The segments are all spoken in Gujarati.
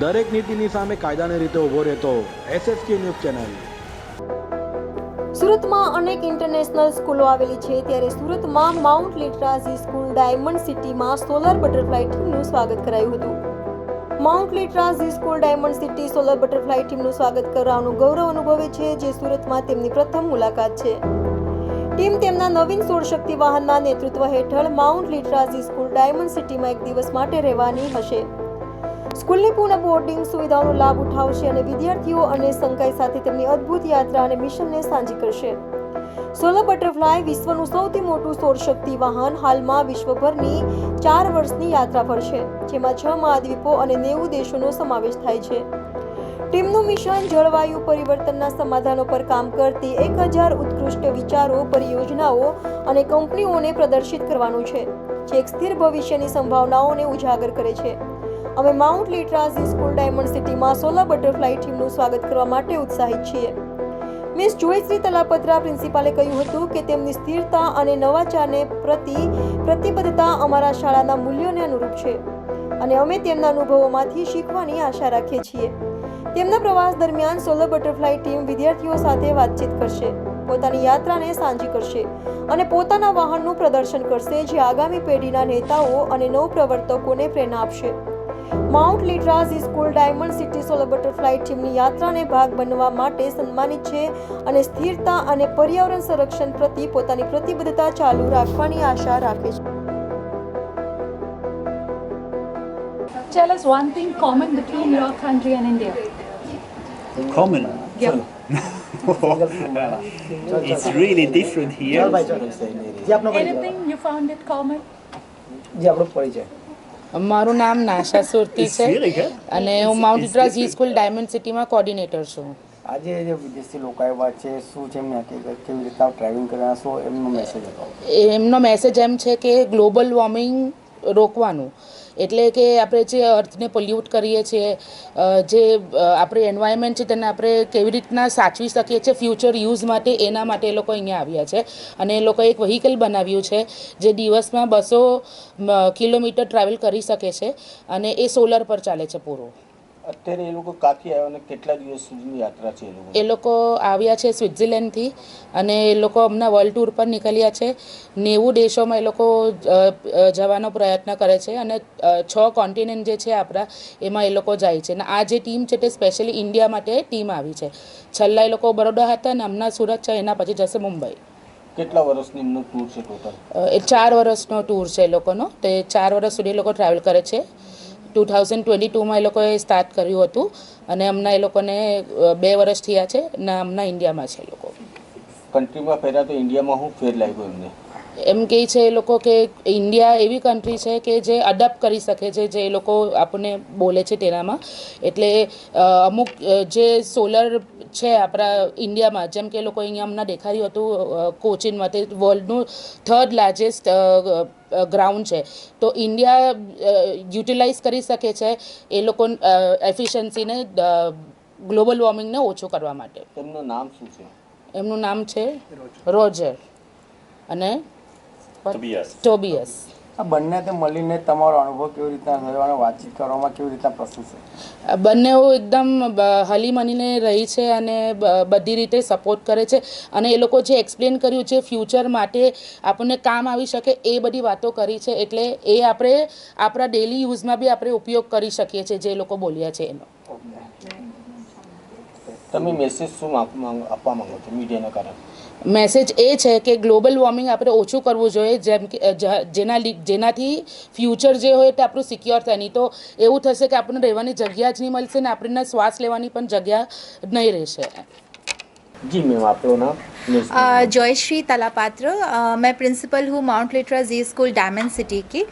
દરેક નીતિની સામે કાયદાની રીતે ઊભો રહેતો એસએસકે ન્યૂઝ ચેનલ. સુરતમાં અનેક ઇન્ટરનેશનલ સ્કૂલો આવેલી છે. ત્યારે સુરતમાં Mount Litera Zee School Diamond સિટીમાં સોલર બટરફ્લાય ટીમનું સ્વાગત કરાયું હતું. Mount Litera Zee School Diamond City Solar Butterfly ટીમનું સ્વાગત કરવાનું ગૌરવ અનુભવે છે, જે સુરતમાં તેમની પ્રથમ મુલાકાત છે. ટીમ તેમના નવીન સોળ શક્તિ વાહનના નેતૃત્વ હેઠળ માઉન્ટ લિટરાઝી સ્કૂલ ડાયમંડ સિટીમાં એક દિવસ માટે રહેવાની હશે. સ્કૂલની પૂર્ણ બોર્ડિંગ સુવિધાઓનો લાભ ઉઠાવશે અને વિદ્યાર્થીઓ અને સંકાય સાથે તેમની અદ્ભુત યાત્રા અને મિશનને સાંજી કરશે. સોલર બટરફ્લાય વિશ્વનું સૌથી મોટું સૌરશક્તિ વાહન હાલમાં વિશ્વભરની ચાર વર્ષની યાત્રા પર છે, જેમાં છ મહાદ્વીપો અને નેવું દેશોનો સમાવેશ થાય છે. ટીમનું મિશન જળવાયુ પરિવર્તનના સમાધાનો પર કામ કરતી એક હજાર ઉત્કૃષ્ટ વિચારો, પરિયોજનાઓ અને કંપનીઓને પ્રદર્શિત કરવાનું છે, જે એક સ્થિર ભવિષ્યની સંભાવનાઓને ઉજાગર કરે છે. અમે માઉન્ટ લીટ્રાઝી સ્કૂલ ડાયમંડ સિટીમાં સોલા બટરફ્લાય ટીમનું સ્વાગત કરવા માટે ઉત્સાહિત છીએ. મિસ જોયશ્રી તલાપત્રા પ્રિન્સિપાલે કહ્યું હતું કે તેમની સ્થિરતા અને નવાચારને પ્રતિ, પ્રતિબદ્ધતા અમારા શાળાના મૂલ્યોને અનુરૂપ છે અને અમે તેમના અનુભવોમાંથી શીખવાની આશા રાખીએ છીએ. તેમના પ્રવાસ દરમિયાન સોલર બટરફ્લાય ટીમ વિદ્યાર્થીઓ સાથે વાતચીત કરશે, પોતાની યાત્રાને સાંજી કરશે અને પોતાના વાહનનું પ્રદર્શન કરશે જે આગામી પેઢીના નેતાઓ અને નવપ્રવર્તકોને પ્રેરણા આપશે. Mount Litera Zee School Diamond City Solar Butterfly ટીમની યાત્રાને ભાગ બનવા માટે સન્માનિત છે અને સ્થિરતા અને પર્યાવરણ સંરક્ષણ પ્રતિ પોતાની પ્રતિબદ્ધતા ચાલુ રાખવાની આશા રાખે છે Tell us one thing common between your country and India. Common. Yeah. it's really different here. Anything you found it common? મારું નામ નાશા સુરતી છે અને હું માઉન્ટ ઇટ્રાસ જી સ્કૂલ ડાયમંડ સિટીમાં કોર્ડિનેટર છું. આજે જે વિદેશી લોકો આવ્યા છે શું છે એમને કેવી રીતના ટ્રાવેલિંગ કરવાના છો એમનો મેસેજ હતો એમનો મેસેજ એમ છે કે ગ્લોબલ વોર્મિંગ રોકવાનું. એટલે કે આપણે જે અર્થને પોલ્યુટ કરીએ છીએ જે આપણે એન્વાયરમેન્ટ છે તેને આપણે કેવી રીતના સાચવી શકીએ છીએ ફ્યુચર યુઝ માટે, એના માટે એ લોકો અહીંયા આવ્યા છે. અને એ લોકો એક વ્હીકલ બનાવ્યું છે, જે દિવસમાં બસો કિલોમીટર ટ્રાવેલ કરી શકે છે અને એ સોલર પર ચાલે છે પૂરું. અત્યારે એ લોકો કાથી આવ્યા અને કેટલા દિવસ સુધીની યાત્રા છે એ લોકો એ લોકો આવ્યા છે સ્વિટ્ઝરલેન્ડથી અને એ લોકો હમણાં વર્લ્ડ ટૂર પર નીકળ્યા છે. નેવું દેશોમાં એ લોકો જવાનો પ્રયત્ન કરે છે અને છ કોન્ટિનેન્ટ જે છે આપણા એમાં એ લોકો જાય છે. અને આ જે ટીમ છે તે સ્પેશિયલી ઇન્ડિયા માટે ટીમ આવી છે. છેલ્લા એ લોકો બરોડા હતા અને હમણાં સુરત છે એના પછી જશે મુંબઈ. કેટલા વર્ષની એમનો ટૂર છે ટોટલ એ ચાર વર્ષનો ટૂર છે એ લોકોનો. તે ચાર વર્ષ સુધી એ લોકો ટ્રાવેલ કરે છે. ટુ થાઉઝન્ડ ટ્વેન્ટી ટુમાં એ લોકોએ સ્ટાર્ટ કર્યું હતું અને હમણાં એ લોકોને બે વર્ષ થયા છે ને હમણાં ઇન્ડિયામાં છે એ લોકો. કન્ટ્રીમાં ફેર્યા તો ઇન્ડિયામાં હું ફેર લાગ્યો એમને. એમ કહે છે એ લોકો કે ઇન્ડિયા એવી કન્ટ્રી છે કે જે અડપ્ટ કરી શકે છે જે એ લોકો આપણને બોલે છે તેનામાં. એટલે અમુક જે સોલર છે આપણા ઇન્ડિયામાં જેમ કે એ લોકો અહીંયા હમણાં દેખાડ્યું હતું કોચિનમાં કોચીનમાં તે વર્લ્ડનું થર્ડ લાર્જેસ્ટ ગ્રાઉન્ડ છે. તો ઇન્ડિયા યુટિલાઇઝ કરી શકે છે એ લોકો એફિશિયન્સીને ગ્લોબલ વોર્મિંગને ઓછું કરવા માટે. એમનું નામ શું છે? એમનું નામ છે રોજર. અને ટોબિયસ આ બંને તે મળીને તમારો અનુભવ કેવી રીતના થયો અને વાતચીત કરવામાં કેવી રીતના પસંદ છે? બંને એકદમ હલી મનીને રહી છે અને બ- બધી રીતે સપોર્ટ કરે છે. અને એ લોકો જે એક્સપ્લેન કર્યું છે ફ્યુચર માટે આપણને કામ આવી શકે એ બધી વાતો કરી છે. એટલે એ આપણે આપણા ડેલી યુઝમાં બી આપણે ઉપયોગ કરી શકીએ છીએ જે લોકો બોલ્યા છે એનો. તમે મેસેજ શું આપવા માંગો છો? મીડિયાના કારણે. મેસેજ એ છે કે ગ્લોબલ વોર્મિંગ આપણે ઓછું કરવું જોઈએ, જેમ કે જેના જેનાથી ફ્યુચર જે હોય તે આપણું સિક્યોર થાય. નહીં તો એવું થશે કે આપણને રહેવાની જગ્યા જ નહીં મળશે ને આપણને શ્વાસ લેવાની પણ જગ્યા નહીં રહેશે. जी मैम आपको नाम जयश्री तलापात्र मैं प्रिंसिपल हूँ Mount Litera Zee School Diamond City की।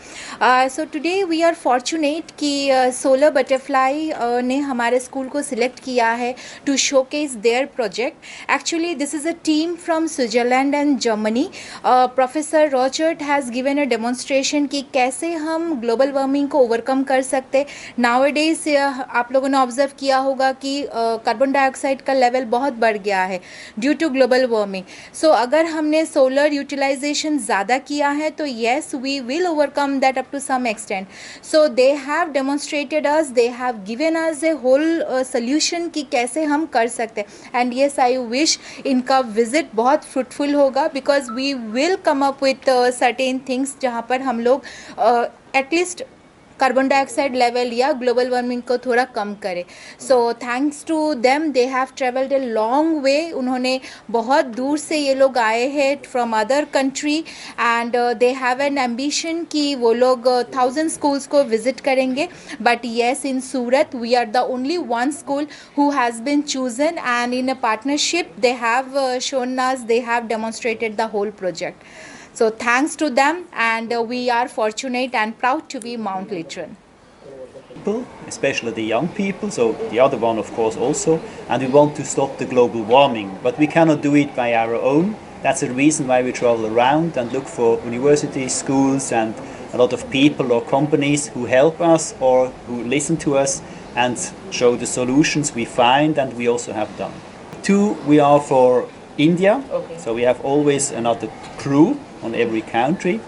So today we are fortunate कि सोलर बटरफ्लाई ने हमारे स्कूल को सिलेक्ट किया है to showcase their project actually this is a team from Switzerland and Germany professor Rochert has given a demonstration कि कैसे हम ग्लोबल वार्मिंग को ओवरकम कर सकते। नाव डेज़ आप लोगों ने ऑब्ज़र्व किया होगा कि कार्बन डाइऑक्साइड का लेवल बहुत बढ़ गया है। है due to global warming so अगर हमने सोलर यूटिलाइजेशन ज़्यादा किया है तो yes we will overcome that up to some extent so they have demonstrated us they have given us a whole solution कि कैसे हम कर सकते हैं. एंड येस आई विश इनका विज़िट बहुत फ्रूटफुल होगा because we will come up with certain things जहाँ पर हम लोग at least carbon dioxide level या ग्लोबल वार्मिंग को थोड़ा कम करें। So thanks to them they have travelled a long way उन्होंने बहुत दूर से ये लोग आए हैं from other country and they have an ambition कि वो लोग थाउज़ेंड स्कूल्स को विज़िट करेंगे। But yes in Surat we are the only one school who has been chosen and in a partnership they have uh, shown us they have demonstrated the whole project. So thanks to them and uh, we are fortunate and proud to be mount Litron People, especially the young people, so the other one, of course, also. And we want to stop the global warming, but we cannot do it by our own. That's the reason why we travel around and look for universities, schools, and a lot of people or companies who help us or who listen to us and show the solutions we find and we also have done. Two, we are for India, okay. so we have always another crew on every country,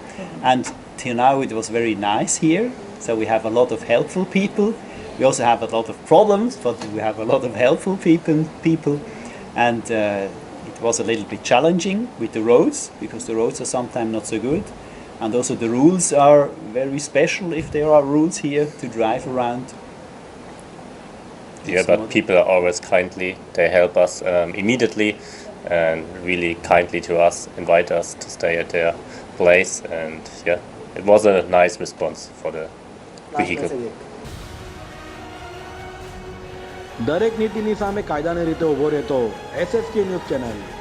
and till now it was very nice here. So we have a lot of helpful people. We also have a lot of problems, but we have a lot of helpful people. People, and uh, it was a little bit challenging with the roads because the roads are sometimes not so good, and also the rules are very special if there are rules here to drive around. Yeah, but people are always kindly. They help us um, immediately and really kindly to us, invite us to stay at their place. And yeah, it was a nice response for the vehicle. દરેક નીતિની સામે કાયદાની રીતે ઊભો રહેતો એસએસકે ન્યૂઝ ચેનલ